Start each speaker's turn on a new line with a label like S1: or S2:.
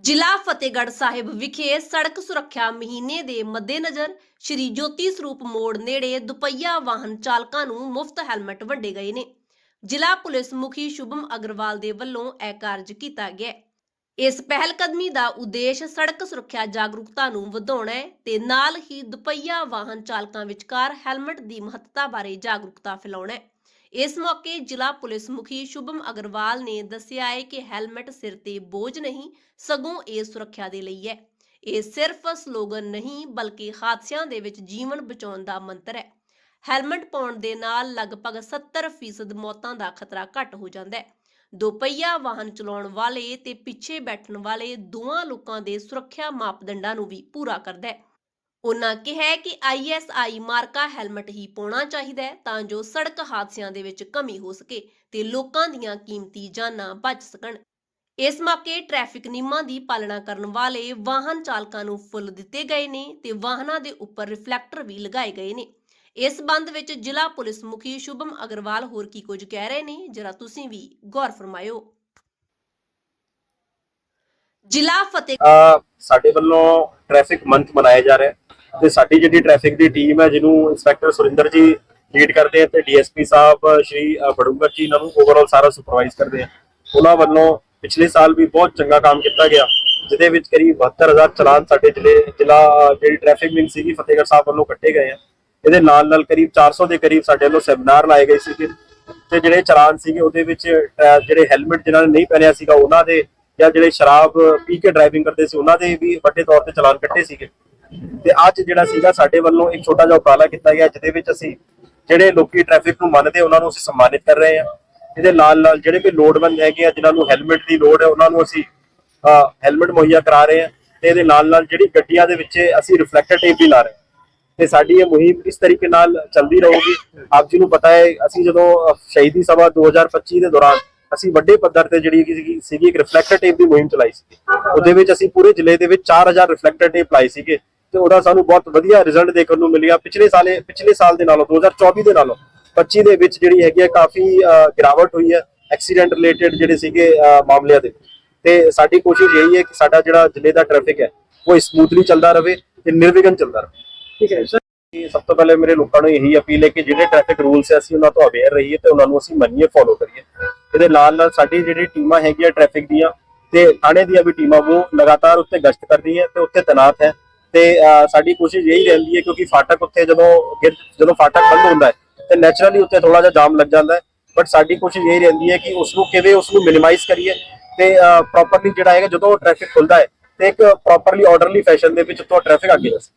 S1: ਜ਼ਿਲ੍ਹਾ ਫਤਿਹਗੜ੍ਹ ਸਾਹਿਬ ਵਿਖੇ ਸੜਕ ਸੁਰੱਖਿਆ ਮਹੀਨੇ ਦੇ ਮੱਦੇਨਜ਼ਰ ਸ਼੍ਰੀ ਜੋਤੀ ਸਰੂਪ ਮੋੜ ਨੇੜੇ ਦੁਪਹੀਆ ਵਾਹਨ ਚਾਲਕਾਂ ਨੂੰ ਮੁਫਤ ਹੈਲਮਟ ਵੰਡੇ ਗਏ ਨੇ। ਜ਼ਿਲ੍ਹਾ ਪੁਲਿਸ ਮੁਖੀ ਸ਼ੁਭਮ ਅਗਰਵਾਲ ਦੇ ਵੱਲੋਂ ਇਹ ਕਾਰਜ ਕੀਤਾ ਗਿਆ ਇਸ ਪਹਿਲਕਦਮੀ ਦਾ ਉਦੇਸ਼ ਸੜਕ ਸੁਰੱਖਿਆ ਜਾਗਰੂਕਤਾ ਨੂੰ ਵਧਾਉਣਾ ਹੈ ਤੇ ਨਾਲ ਹੀ ਦੁਪਹੀਆ ਵਾਹਨ ਚਾਲਕਾਂ ਵਿਚਕਾਰ ਹੈਲਮਟ ਦੀ ਮਹੱਤਤਾ ਬਾਰੇ ਜਾਗਰੂਕਤਾ ਫੈਲਾਉਣਾ ਹੈ। ਇਸ ਮੌਕੇ ਜ਼ਿਲ੍ਹਾ ਪੁਲਿਸ ਮੁਖੀ ਸ਼ੁਭਮ ਅਗਰਵਾਲ ਨੇ ਦੱਸਿਆ ਹੈ ਕਿ ਹੈਲਮਟ ਸਿਰ ਤੇ ਬੋਝ ਨਹੀਂ, ਸਗੋਂ ਇਹ ਸੁਰੱਖਿਆ ਦੇ ਲਈ ਹੈ। ਇਹ ਸਿਰਫ ਸਲੋਗਨ ਨਹੀਂ, ਬਲਕਿ ਹਾਦਸਿਆਂ ਦੇ ਵਿੱਚ ਜੀਵਨ ਬਚਾਉਣ ਦਾ ਮੰਤਰ ਹੈ। ਹੈਲਮਟ ਪਾਉਣ ਦੇ ਨਾਲ ਲਗਭਗ 70% ਮੌਤਾਂ ਦਾ ਖਤਰਾ ਘੱਟ ਹੋ ਜਾਂਦਾ ਹੈ। ਦੋਪਹੀਆ ਵਾਹਨ ਚਲਾਉਣ ਵਾਲੇ ਤੇ ਪਿੱਛੇ ਬੈਠਣ ਵਾਲੇ ਦੋਵਾਂ ਲੋਕਾਂ ਦੇ ਸੁਰੱਖਿਆ ਮਾਪਦੰਡਾਂ ਨੂੰ ਵੀ ਪੂਰਾ ਕਰਦਾ ਹੈ। ਉਨ੍ਹਾਂ ਕਿਹਾ ਹੈ ਕਿ ISI ਮਾਰਕਾ ਹੈਲਮਟ ਹੀ ਪਾਉਣਾ ਚਾਹੀਦਾ ਹੈ ਤਾਂ ਜੋ ਸੜਕ ਹਾਦਸਿਆਂ ਦੇ ਵਿੱਚ ਕਮੀ ਹੋ ਸਕੇ ਤੇ ਲੋਕਾਂ ਦੀਆਂ ਕੀਮਤੀ ਜਾਨਾਂ ਬਚ ਸਕਣ। ਇਸ ਮੌਕੇ ਟ੍ਰੈਫਿਕ ਨਿਯਮਾਂ ਦੀ ਪਾਲਣਾ ਕਰਨ ਵਾਲੇ ਵਾਹਨ ਚਾਲਕਾਂ ਨੂੰ ਫੁੱਲ ਦਿੱਤੇ ਗਏ ਨੇ ਤੇ ਵਾਹਨਾਂ ਦੇ ਉੱਪਰ ਰਿਫਲੈਕਟਰ ਵੀ ਲਗਾਏ ਗਏ ਨੇ। ਇਸ ਸੰਬੰਧ ਵਿੱਚ ਜ਼ਿਲ੍ਹਾ ਪੁਲਿਸ ਮੁਖੀ ਸ਼ੁਭਮ ਅਗਰਵਾਲ ਹੋਰ ਕੀ ਕੁਝ ਕਹਿ ਰਹੇ ਨੇ, ਜਰਾ ਤੁਸੀਂ ਵੀ ਗੌਰ ਫਰਮਾਇਓ। ਜ਼ਿਲ੍ਹਾ ਫਤਿਹ
S2: ਸਾਡੇ ਵੱਲੋਂ ਟ੍ਰੈਫਿਕ ਮੰਥ ਮਨਾਇਆ ਜਾ ਰਿਹਾ। ਹੈ ਤੇ ਸਾਡੀ ਜਿਹੜੀ ਟ੍ਰੈਫਿਕ ਦੀ ਟੀਮ ਹੈ, ਜਿਹਨੂੰ ਇੰਸਪੈਕਟਰ ਸੁਰਿੰਦਰ ਜੀ ਲੀਡ ਕਰਦੇ ਆ ਤੇ ਡੀਐਸਪੀ ਸਾਹਿਬ, ਸ਼੍ਰੀ ਬੜੂੰਗਰ ਜੀ ਇਹਨਾਂ ਨੂੰ ਓਵਰਆਲ ਸਾਰਾ ਸੁਪਰਵਾਈਜ਼ ਕਰਦੇ ਆ। ਉਹਨਾਂ ਵੱਲੋਂ ਪਿਛਲੇ ਸਾਲ ਵੀ ਬਹੁਤ ਚੰਗਾ ਕੰਮ ਕੀਤਾ ਗਿਆ, ਜਿਹਦੇ ਵਿੱਚ ਕਰੀਬ 72000 ਚਲਾਨ ਸਾਡੇ ਜ਼ਿਲ੍ਹੇ, ਜ਼ਿਲ੍ਹਾ, ਜਿਹੜੀ ਟ੍ਰੈਫਿਕ ਮਿਲ ਸੀਗੀ, ਫਤਿਹਗੜ੍ਹ ਸਾਹਿਬ ਵੱਲੋਂ ਕੱਟੇ ਗਏ ਆ। ਇਹਦੇ ਨਾਲ ਨਾਲ ਕਰੀਬ 400 ਦੇ ਕਰੀਬ ਸਾਡੇ ਵੱਲੋਂ ਸੈਮੀਨਾਰ ਲਾਏ ਗਏ ਸੀਗੇ। ਤੇ ਜਿਹੜੇ ਚਲਾਨ ਸੀਗੇ, ਉਹਦੇ ਵਿੱਚ ਜਿਹੜੇ ਹੈਲਮਟ ਜਿਨ੍ਹਾਂ ਨੇ ਨਹੀਂ ਪਹਿਨਿਆ ਸੀਗਾ, ਉਹਨਾਂ ਦੇ ਜਾਂ ਜਿਹੜੇ ਸ਼ਰਾਬ ਪੀ ਕੇ ਡਰਾਈਵਿੰਗ ਕਰਦੇ ਸੀ, ਉਹਨਾਂ ਦੇ ਵੀ ਵੱਡੇ ਤੌਰ ਤੇ ਚਲਾਨ ਕੱਟੇ ਸੀਗੇ। ਤੇ ਅੱਜ ਜਿਹੜਾ ਸੀਗਾ ਸਾਡੇ ਵੱਲੋਂ ਇੱਕ ਛੋਟਾ ਜਿਹਾ ਉਪਰਾਲਾ ਕੀਤਾ ਗਿਆ, ਜਿਹਦੇ ਵਿੱਚ ਅਸੀਂ ਜਿਹੜੇ ਲੋਕੀ ਟ੍ਰੈਫਿਕ ਨੂੰ ਮੰਨਦੇ, ਉਹਨਾਂ ਨੂੰ ਅਸੀਂ ਸਨਮਾਨਿਤ ਕਰ ਰਹੇ ਹਾਂ। ਇਹਦੇ ਨਾਲ ਨਾਲ ਜਿਹੜੇ ਵੀ ਲੋੜਵੰਦ ਹੈਗੇ ਆ, ਜਿਨ੍ਹਾਂ ਨੂੰ ਹੈਲਮਟ ਦੀ ਲੋੜ ਹੈ, ਉਹਨਾਂ ਨੂੰ ਅਸੀਂ ਹੈਲਮਟ ਮੁਹੱਈਆ ਕਰਾ ਰਹੇ ਹਾਂ ਤੇ ਇਹਦੇ ਨਾਲ ਨਾਲ ਜਿਹੜੀ ਗੱਡੀਆਂ ਦੇ ਵਿੱਚ ਅਸੀਂ ਰਿਫਲੈਕਟਰ ਟੇਪ ਵੀ ਲਾ ਰਹੇ ਤੇ ਸਾਡੀ ਇਹ ਮੁਹਿੰਮ ਇਸ ਤਰੀਕੇ ਨਾਲ ਚੱਲਦੀ ਰਹੂਗੀ। ਆਪ ਜੀ ਨੂੰ ਪਤਾ ਹੈ, ਅਸੀਂ ਜਦੋਂ ਸ਼ਹੀਦੀ ਸਭਾ 2025 ਦੇ ਦੌਰਾਨ ਅਸੀਂ ਵੱਡੇ ਪੱਧਰ ਤੇ ਜਿਹੜੀ ਸੀਗੀ ਸੀਗੀ ਇੱਕ ਰਿਫਲੈਕਟਰ ਟੇਪ ਦੀ ਮੁਹਿੰਮ ਚਲਾਈ ਸੀ ਉਹਦੇ ਵਿੱਚ ਅਸੀਂ ਪੂਰੇ ਜ਼ਿਲ੍ਹੇ ਦੇ ਵਿੱਚ 4000 ਰਿਫਲੈਕਟਰ ਟੇਪ ਲਾਏ ਸੀਗੇ। ਤੇ ਉਹਦਾ ਸਾਨੂੰ ਬਹੁਤ ਵਧੀਆ ਰਿਜ਼ਲਟ ਦੇਖਣ ਨੂੰ ਮਿਲਿਆ। ਪਿਛਲੇ ਸਾਲੇ ਪਿਛਲੇ ਸਾਲ ਦੇ ਨਾਲੋਂ 2024 ਦੇ ਨਾਲੋਂ 25 ਦੇ ਵਿੱਚ ਜਿਹੜੀ ਹੈਗੀ ਹੈ ਕਾਫੀ ਗਿਰਾਵਟ ਹੋਈ ਹੈ ਐਕਸੀਡੈਂਟ ਰਿਲੇਟਡ ਜਿਹੜੇ ਸੀਗੇ ਮਾਮਲਿਆਂ ਦੇ। ਤੇ ਸਾਡੀ ਕੋਸ਼ਿਸ਼ ਇਹੀ ਹੈ ਕਿ ਸਾਡਾ ਜਿਹੜਾ ਜ਼ਿਲ੍ਹੇ ਦਾ ਟ੍ਰੈਫਿਕ ਹੈ ਉਹ ਸਮੂਥਲੀ ਚੱਲਦਾ ਰਹੇ ਤੇ ਨਿਰਵਿਘਨ ਚੱਲਦਾ ਰਹੇ।
S3: ਠੀਕ ਹੈ ਸਰ।
S2: ਸਭ ਤੋਂ ਪਹਿਲੇ ਮੇਰੇ ਲੋਕਾਂ ਨੂੰ ਇਹੀ ਅਪੀਲ ਹੈ ਕਿ ਜਿਹੜੇ ਟ੍ਰੈਫਿਕ ਰੂਲਸ ਹੈ ਅਸੀਂ ਉਹਨਾਂ ਤੋਂ ਅਵੇਅਰ ਰਹੀਏ ਤੇ ਉਹਨਾਂ ਨੂੰ ਅਸੀਂ ਮੰਨੀਏ ਫੋਲੋ ਕਰੀਏ। ਇਹਦੇ ਨਾਲ ਨਾਲ ਸਾਡੀ ਜਿਹੜੀ ਟੀਮਾਂ ਹੈਗੀਆਂ ਟ੍ਰੈਫਿਕ ਦੀਆਂ ਤੇ ਥਾਣੇ ਦੀਆਂ ਵੀ ਟੀਮਾਂ ਉਹ ਲਗਾਤਾਰ ਉੱਤੇ ਗਸ਼ਤ ਕਰਦੀ ਹੈ ਤੇ ਉੱਥੇ ਤੈਨਾਤ ਹੈ। ਤੇ ਸਾਡੀ ਕੋਸ਼ਿਸ਼ ਇਹੀ ਰਹਿੰਦੀ ਹੈ ਕਿਉਂਕਿ ਫਾਟਕ ਉੱਥੇ ਜਦੋਂ ਗਿਰ- ਜਦੋਂ ਫਾਟਕ ਬੰਦ ਹੁੰਦਾ ਹੈ, ਤੇ ਨੈਚੁਰਲੀ ਉੱਥੇ ਥੋੜਾ ਜਿਹਾ ਜਾਮ ਲੱਗ ਜਾਂਦਾ ਹੈ ਬਟ ਸਾਡੀ ਕੋਸ਼ਿਸ਼ ਇਹੀ ਰਹਿੰਦੀ ਹੈ ਕਿ ਉਸ ਨੂੰ ਕਿਵੇਂ ਉਸ ਨੂੰ ਮਿਨੀਮਾਈਜ਼ ਕਰੀਏ ਤੇ ਪ੍ਰੋਪਰਲੀ ਜਿਹੜਾ ਹੈਗਾ ਜਦੋਂ ਟ੍ਰੈਫਿਕ ਖੁੱਲਦਾ ਹੈ, ਤੇ ਇੱਕ ਪ੍ਰੋਪਰਲੀ ਆਰਡਰਲੀ ਫੈਸ਼ਨ ਦੇ ਵਿੱਚ ਉੱਥੋਂ ਟ੍ਰੈਫਿਕ ਅੱਗੇ ਵਸੇ